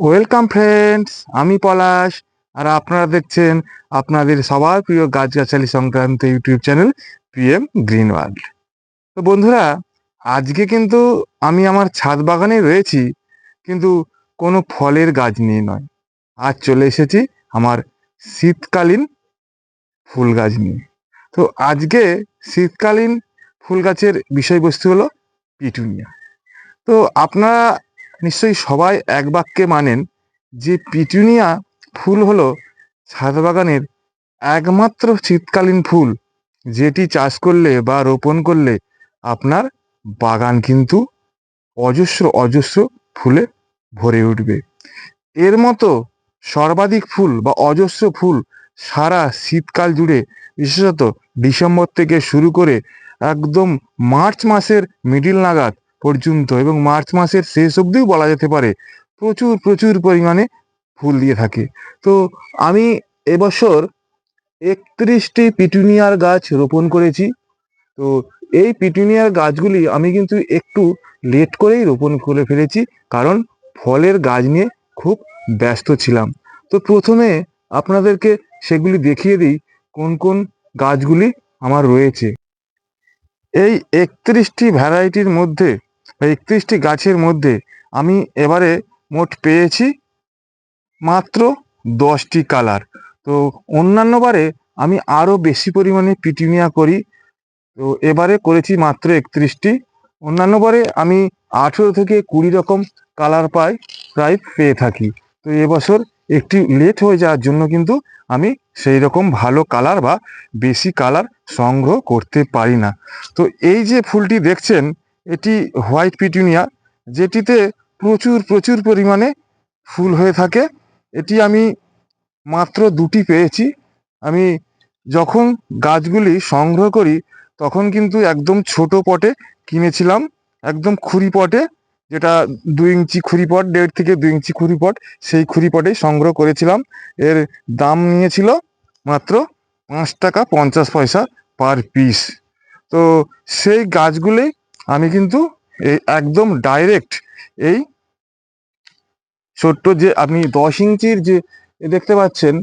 Welcome friends আমি পলাশ, আর আপনারা দেখছেন আপনাদের সবার প্রিয় গাছগাছালি সংক্রান্ত YouTube channel PM green world তো বন্ধুরা, আজকে কিন্তু আমি আমার ছাদ বাগানে রয়েছি, কিন্তু কোনো ফলের গাছ নিয়ে নয়। আজ চলে এসেছি আমার শীতকালীন ফুল গাছ নিয়ে। তো আজকে শীতকালীন ফুল গাছের বিষয়বস্তু হলো পিটুনিয়া। তো আপনারা নিশ্চয়ই সবাই এক বাক্যে মানেন যে পিটুনিয়া ফুল হলো ছাদ বাগানের একমাত্র শীতকালীন ফুল, যেটি চাষ করলে বা রোপণ করলে আপনার বাগান কিন্তু অজস্র অজস্র ফুলে ভরে উঠবে। এর মতো সর্বাধিক ফুল বা অজস্র ফুল সারা শীতকাল জুড়ে, বিশেষত ডিসেম্বর থেকে শুরু করে একদম মার্চ মাসের মিডিল নাগাদ পর্যন্ত এবং মার্চ মাসের শেষ অবধিও বলা যেতে পারে, প্রচুর প্রচুর পরিমাণে ফুল দিয়ে থাকে। তো আমি এবছর একত্রিশটি পিটুনিয়ার গাছ রোপণ করেছি। তো এই পিটুনিয়ার গাছগুলি আমি কিন্তু একটু লেট করেই রোপণ করে ফেলেছি, কারণ ফলের গাছ নিয়ে খুব ব্যস্ত ছিলাম। তো প্রথমে আপনাদেরকে সেগুলি দেখিয়ে দিই, কোন কোন গাছগুলি আমার রয়েছে। এই একত্রিশটি ভ্যারাইটির মধ্যে একত্রিশটি গাছের মধ্যে আমি এবারে মোট পেয়েছি মাত্র দশটি কালার। তো অন্যান্য বারে আমি আরও বেশি পরিমাণে পিটুনিয়া করি। তো এবারে করেছি মাত্র একত্রিশটি। অন্যান্য বারে আমি আঠেরো থেকে কুড়ি রকম কালার পাই, প্রায় পেয়ে থাকি। তো এবছর একটি লেট হয়ে যাওয়ার জন্য কিন্তু আমি সেই রকম ভালো কালার বা বেশি কালার সংগ্রহ করতে পারি না। তো এই যে ফুলটি দেখছেন এটি হোয়াইট পিটুনিয়া, যেটিতে প্রচুর প্রচুর পরিমাণে ফুল হয়ে থাকে। এটি আমি মাত্র দুটি পেয়েছি। আমি যখন গাছগুলি সংগ্রহ করি, তখন কিন্তু একদম ছোট পটে কিনেছিলাম, একদম খুরি পটে, যেটা দুই ইঞ্চি খুরি পট, দেড় থেকে দুই ইঞ্চি খুরি পট, সেই খুরি পটেই সংগ্রহ করেছিলাম। এর দাম নিয়েছিল মাত্র পাঁচ টাকা পঞ্চাশ পয়সা পার পিস। তো সেই গাছগুলি আমি কিন্তু এই একদম ডাইরেক্ট এই ছোট্ট যে আপনি দশ ইঞ্চির যে দেখতে পাচ্ছেন,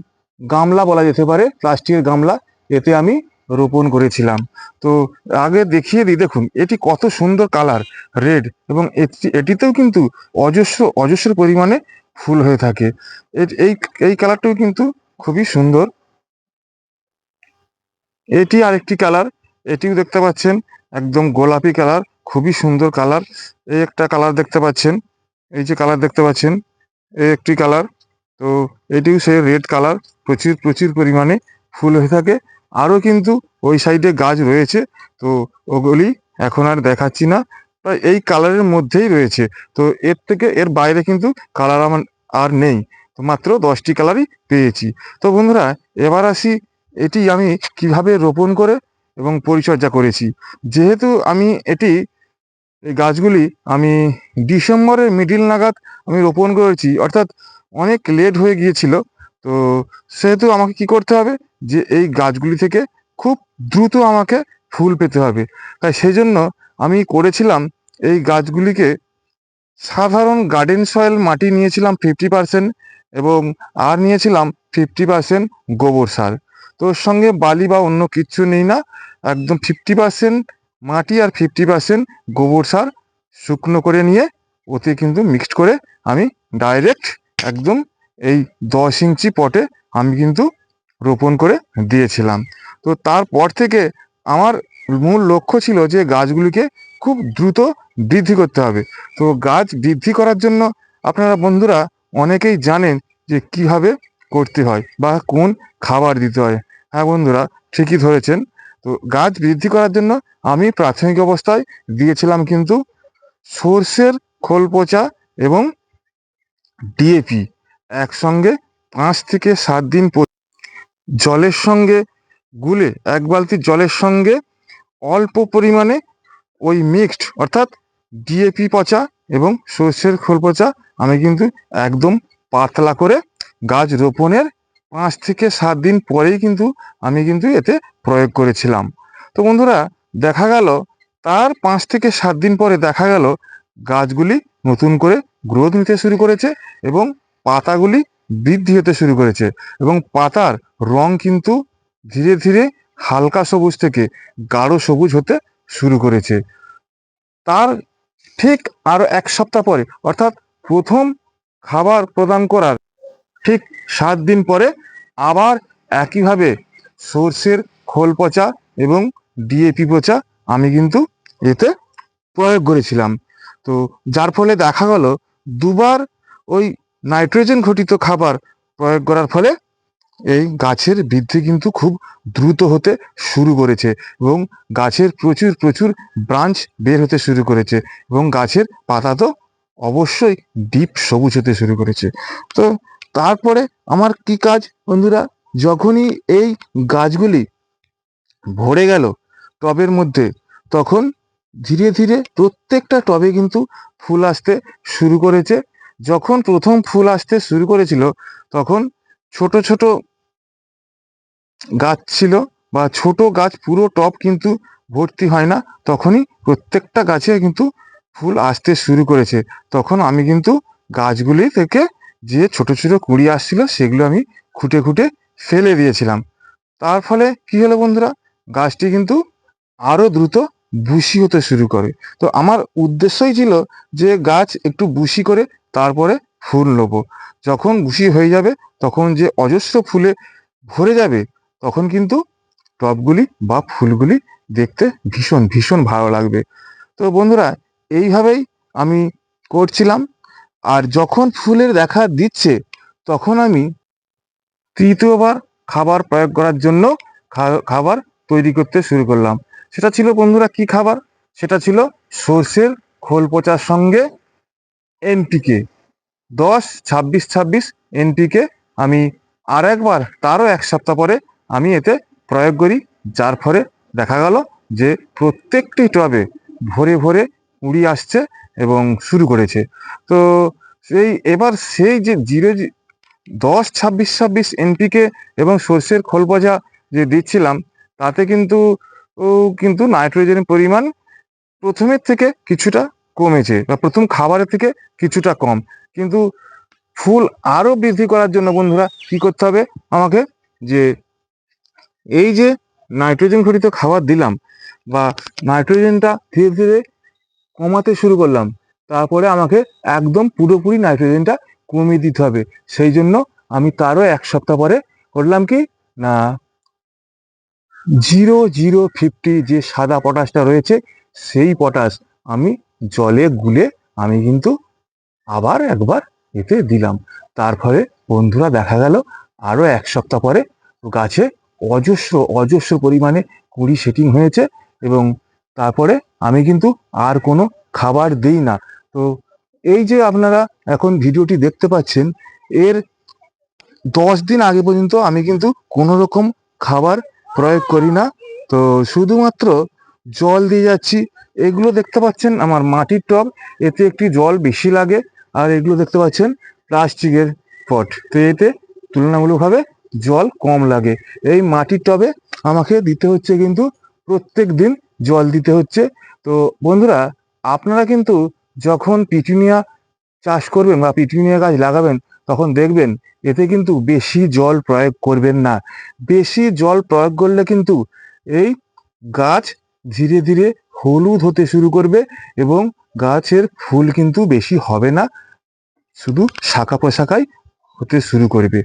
গামলা বলা যেতে পারে, প্লাস্টিকের গামলা, এতে আমি রোপণ করেছিলাম। তো আগে দেখিয়ে দিই, দেখুন, এটি কত সুন্দর কালার রেড এবং এটি- এটিতেও কিন্তু অজস্র অজস্র পরিমাণে ফুল হয়ে থাকে। এই এই কালারটাও কিন্তু খুবই সুন্দর। এটি আরেকটি কালার এটিও দেখতে পাচ্ছেন, একদম গোলাপি কালার খুবই সুন্দর কালার। এই একটা কালার দেখতে পাচ্ছেন। এই যে কালার দেখতে পাচ্ছেন এই একটি কালার। তো এটিও সেই রেড কালার। প্রচুর প্রচুর পরিমাণে ফুল হয়ে থাকে। আরও কিন্তু ওই সাইডে গাছ রয়েছে। তো ওগুলি এখন আর দেখাচ্ছি না। প্রায় এই কালারের মধ্যেই রয়েছে। তো এর থেকে এর বাইরে কিন্তু কালার আমার আর নেই। তো মাত্র দশটি কালারই পেয়েছি। তো বন্ধুরা, এবার আসি এটি আমি কীভাবে রোপণ করে এবং পরিচর্যা করেছি। যেহেতু আমি এটি এই গাছগুলি আমি ডিসেম্বরের মিডিল নাগাদ আমি রোপণ করেছি, অর্থাৎ অনেক লেট হয়ে গিয়েছিল। তো সেহেতু আমাকে কি করতে হবে যে এই গাছগুলি থেকে খুব দ্রুত আমাকে ফুল পেতে হবে। তাই সেই জন্য আমি করেছিলাম এই গাছগুলিকে সাধারণ গার্ডেন সয়েল মাটি নিয়েছিলাম ফিফটি পার্সেন্ট এবং আর নিয়েছিলাম ফিফটি পার্সেন্ট গোবর সার। তো সঙ্গে বালি বা অন্য কিচ্ছু নেই না, একদম ফিফটি পার্সেন্ট মাটি আর ফিফটি পার্সেন্ট গোবর সার শুকনো করে নিয়ে ওতে কিন্তু মিক্সড করে আমি ডাইরেক্ট একদম এই দশ ইঞ্চি পটে আমি কিন্তু রোপণ করে দিয়েছিলাম। তো তারপর থেকে আমার মূল লক্ষ্য ছিল যে গাছগুলিকে খুব দ্রুত বৃদ্ধি করতে হবে। তো গাছ বৃদ্ধি করার জন্য আপনারা বন্ধুরা অনেকেই জানেন যে কীভাবে করতে হয় বা কোন খাবার দিতে হয়। হ্যাঁ বন্ধুরা, ঠিকই ধরেছেন। তো গাছ বৃদ্ধি করার জন্য আমি প্রাথমিক অবস্থায় দিয়েছিলাম কিন্তু সর্ষের খোল পচা এবং ডিএপি একসঙ্গে পাঁচ থেকে সাত দিন জলের সঙ্গে গুলে এক বালতি জলের সঙ্গে অল্প পরিমাণে ওই মিক্সড অর্থাৎ ডিএপি পচা এবং সর্ষের খোল পচা আমি কিন্তু একদম পাতলা করে গাছ রোপণের পাঁচ থেকে সাত দিন পরেই কিন্তু আমি কিন্তু এতে প্রয়োগ করেছিলাম। তো বন্ধুরা, দেখা গেল, তার পাঁচ থেকে সাত দিন পরে দেখা গেল, গাছগুলি নতুন করে গ্রোথ নিতে শুরু করেছে এবং পাতাগুলি বৃদ্ধি হতে শুরু করেছে এবং পাতার রং কিন্তু ধীরে ধীরে হালকা সবুজ থেকে গাঢ় সবুজ হতে শুরু করেছে। তার ঠিক আরও এক সপ্তাহ পরে, অর্থাৎ প্রথম খাবার প্রদান করার ঠিক সাত দিন পরে আবার একইভাবে সর্ষের খোল পচা এবং ডিএপি পচা আমি কিন্তু এতে প্রয়োগ করেছিলাম। তো যার ফলে দেখা গেল দুবার ওই নাইট্রোজেন ঘটিত খাবার প্রয়োগ করার ফলে এই গাছের বৃদ্ধি কিন্তু খুব দ্রুত হতে শুরু করেছে এবং গাছের প্রচুর প্রচুর ব্রাঞ্চ বের হতে শুরু করেছে এবং গাছের পাতা তো অবশ্যই ডিপ সবুজ হতে শুরু করেছে। তো তারপরে আমার কি কাজ, বন্ধুরা? যখনই এই গাছগুলি ভরে গেল টবের মধ্যে, তখন ধীরে ধীরে প্রত্যেকটা টবে কিন্তু ফুল আসতে শুরু করেছে। যখন প্রথম ফুল আসতে শুরু করেছিল, তখন ছোট ছোট গাছ ছিল বা ছোট গাছ, পুরো টব কিন্তু ভর্তি হয় না। তখনই প্রত্যেকটা গাছে কিন্তু ফুল আসতে শুরু করেছে। তখন আমি কিন্তু গাছগুলি থেকে যে ছোট ছোট কুড়ি আসছিল সেগুলো আমি খুঁটে খুঁটে ফেলে দিয়েছিলাম। তার ফলে কি হলো বন্ধুরা? গাছটি কিন্তু আরও দ্রুত বুশি হতে শুরু করে। তো আমার উদ্দেশ্যই ছিল যে গাছ একটু বুশি করে তারপরে ফুল নেব। যখন বুশি হয়ে যাবে, তখন যে অজস্র ফুলে ভরে যাবে, তখন কিন্তু টবগুলি বা ফুলগুলি দেখতে ভীষণ ভীষণ ভালো লাগবে। তো বন্ধুরা, এইভাবেই আমি করছিলাম। আর যখন ফুলের দেখা দিচ্ছে, তখন আমি তৃতীয়বার খাবার প্রয়োগ করার জন্য খাবার তৈরি করতে শুরু করলাম। সেটা ছিল বন্ধুরা কি খাবার? সেটা ছিল সর্ষের খোল পচার সঙ্গে এনপিকে দশ, ছাব্বিশ ছাব্বিশ এনপিকে আমি আর একবার তারও এক সপ্তাহ পরে আমি এতে প্রয়োগ করি, যার ফলে দেখা গেল যে প্রত্যেকটি টবে ভরে ভরে উড়ি আসছে এবং শুরু করেছে। তো সেই, এবার সেই যে জিরো দশ, ছাব্বিশ ছাব্বিশ এনপিকে এবং সর্ষের খোল পচা যে দিচ্ছিলাম, তাতে কিন্তু কিন্তু নাইট্রোজেনের পরিমাণ প্রথমের থেকে কিছুটা কমেছে বা প্রথম খাবারের থেকে কিছুটা কম। কিন্তু ফুল আরও বৃদ্ধি করার জন্য বন্ধুরা কি করতে হবে? আমাকে যে এই যে নাইট্রোজেন ঘটিত খাবার দিলাম বা নাইট্রোজেনটা ধীরে ধীরে কমাতে শুরু করলাম। তারপরে আমাকে একদম পুরোপুরি নাইট্রোজেনটা কমিয়ে দিতে হবে। সেই জন্য আমি তারও এক সপ্তাহ পরে করলাম কি? না। জিরো জিরো ফিফটি যে সাদা পটাশটা রয়েছে, সেই পটাশ আমি জলে গুলে আমি কিন্তু আবার একবার এতে দিলাম। তার ফলে বন্ধুরা দেখা গেল আরও এক সপ্তাহ পরে গাছে অজস্র অজস্র পরিমাণে কুড়ি সেটিং হয়েছে এবং তারপরে আমি কিন্তু আর কোনো খাবার দেই না। তো এই যে আপনারা এখন ভিডিওটি দেখতে পাচ্ছেন, এর দশ দিন আগে পর্যন্ত আমি কিন্তু কোনো রকম খাবার প্রয়োগ করি না। তো শুধুমাত্র জল দিয়ে যাচ্ছি, এগুলো দেখতে পাচ্ছেন আমার মাটির টব, এতে একটি জল বেশি লাগে, আর এগুলো দেখতে পাচ্ছেন প্লাস্টিকের পট। তো এতে তুলনামূলকভাবে জল কম লাগে। এই মাটির টবে আমাকে দিতে হচ্ছে কিন্তু প্রত্যেক দিন জল দিতে হচ্ছে। তো বন্ধুরা, আপনারা কিন্তু যখন পিটুনিয়া চাষ করবেন বা পিটুনিয়া গাছ লাগাবেন, তখন দেখবেন এতে কিন্তু বেশি জল প্রয়োগ করবেন না। বেশি জল প্রয়োগ করলে কিন্তু এই গাছ ধীরে ধীরে হলুদ হতে শুরু করবে এবং গাছের ফুল কিন্তু বেশি হবে না, শুধু শাখা পোশাকাই হতে শুরু করবে।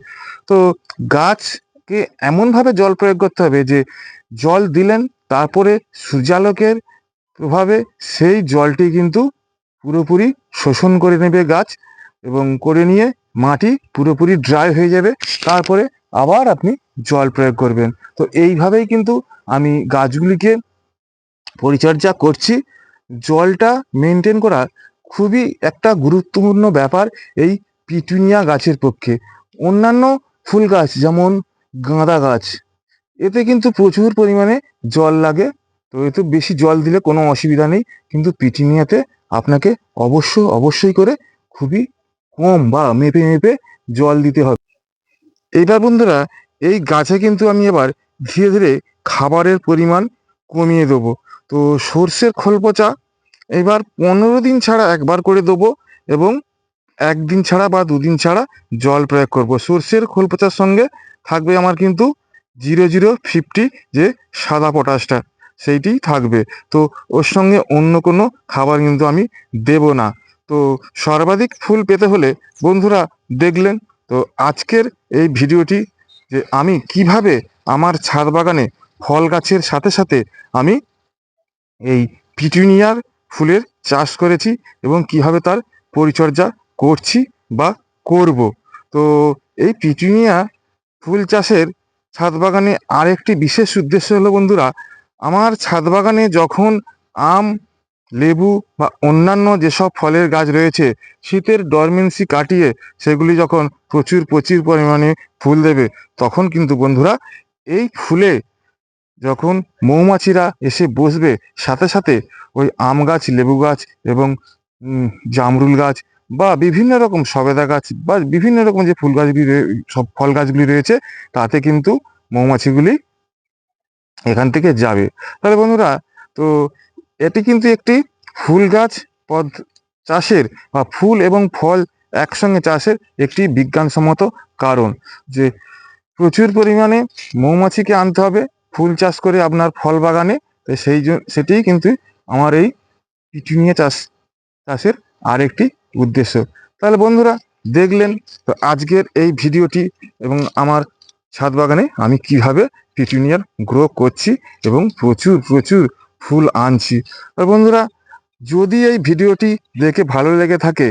তো গাছকে এমনভাবে জল প্রয়োগ করতে হবে যে, জল দিলেন তারপরে সূর্যালোকের প্রভাবে সেই জলটি কিন্তু পুরোপুরি শোষণ করে নেবে গাছ এবং করে নিয়ে মাটি পুরোপুরি ড্রাই হয়ে যাবে। তারপরে আবার আপনি জল প্রয়োগ করবেন। তো এইভাবেই কিন্তু আমি গাছগুলিকে পরিচর্যা করছি। জলটা মেনটেন করা খুবই একটা গুরুত্বপূর্ণ ব্যাপার এই পিটুনিয়া গাছের পক্ষে। অন্যান্য ফুল গাছ যেমন গাঁদা গাছ এতে কিন্তু প্রচুর পরিমাণে জল লাগে। তো এতে বেশি জল দিলে কোনো অসুবিধা নেই। কিন্তু পিটুনিয়াতে আপনাকে অবশ্য, অবশ্যই করে খুবই কম বা মেপে মেপে জল দিতে হবে। এইবার বন্ধুরা, এই গাছে কিন্তু আমি এবার ধীরে ধীরে খাবারের পরিমাণ কমিয়ে দেবো। তো সর্ষের খোল পচা এবার পনেরো দিন ছাড়া একবার করে দেবো এবং একদিন ছাড়া বা দুদিন ছাড়া জল প্রয়োগ করব। সর্ষের খোল পচার সঙ্গে থাকবে আমার কিন্তু জিরো জিরো ফিফটি যে সাদা পটাশটা সেইটিই থাকবে। তো ওর সঙ্গে অন্য কোনো খাবার কিন্তু আমি দেব না। তো সর্বাধিক ফুল পেতে হলে বন্ধুরা দেখলেন, তো আজকের এই ভিডিওটি যে আমি কীভাবে আমার ছাদ বাগানে ফল গাছের সাথে সাথে আমি এই পিটুনিয়ার ফুলের চাষ করেছি এবং কীভাবে তার পরিচর্যা করছি বা করব। তো এই পিটুনিয়া ফুল চাষের ছাদ বাগানে আরেকটি বিশেষ উদ্দেশ্য হলো, বন্ধুরা, আমার ছাদ বাগানে যখন আম, লেবু বা অন্যান্য যেসব ফলের গাছ রয়েছে, শীতের ডরমেন্সি কাটিয়ে সেগুলি যখন প্রচুর প্রচুর পরিমাণে ফুল দেবে, তখন কিন্তু, বন্ধুরা, এই ফুলে যখন মৌমাছিরা এসে বসবে, সাথে সাথে ওই আম গাছ, লেবু গাছ এবং জামরুল গাছ বা বিভিন্ন রকম সবেদা গাছ বা বিভিন্ন রকম যে ফুল গাছগুলি সব ফল গাছগুলি রয়েছে, তাতে কিন্তু মৌমাছিগুলি এখান থেকে যাবে। তাহলে বন্ধুরা, তো এটি কিন্তু একটি ফুল গাছ পদ চাষের বা ফুল এবং ফল একসঙ্গে চাষের একটি বিজ্ঞানসম্মত কারণ যে প্রচুর পরিমাণে মৌমাছিকে আনতে হবে, ফুল চাষ করে আপনার ফল বাগানে। তো সেই জন্য সেটিই কিন্তু আমার এই পিটুনিয়া চাষ, চাষের আরেকটি উদ্দেশ্য। তাহলে বন্ধুরা, দেখলেন তো আজকের এই ভিডিওটি এবং আমার ছাদ বাগানে আমি কীভাবে পিটুনিয়ার গ্রো করছি এবং প্রচুর প্রচুর ফুল আনছি। আর বন্ধুরা, যদি এই ভিডিওটি দেখে ভালো লেগে থাকে,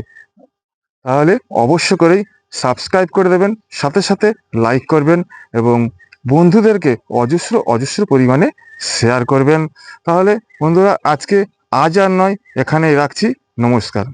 তাহলে অবশ্য করেই সাবস্ক্রাইব করে দেবেন, সাথে সাথে লাইক করবেন এবং বন্ধুদেরকে অজস্র অজস্র পরিমাণে শেয়ার করবেন। তাহলে বন্ধুরা, আজকে আজ আর নয়, এখানেই রাখছি। নমস্কার।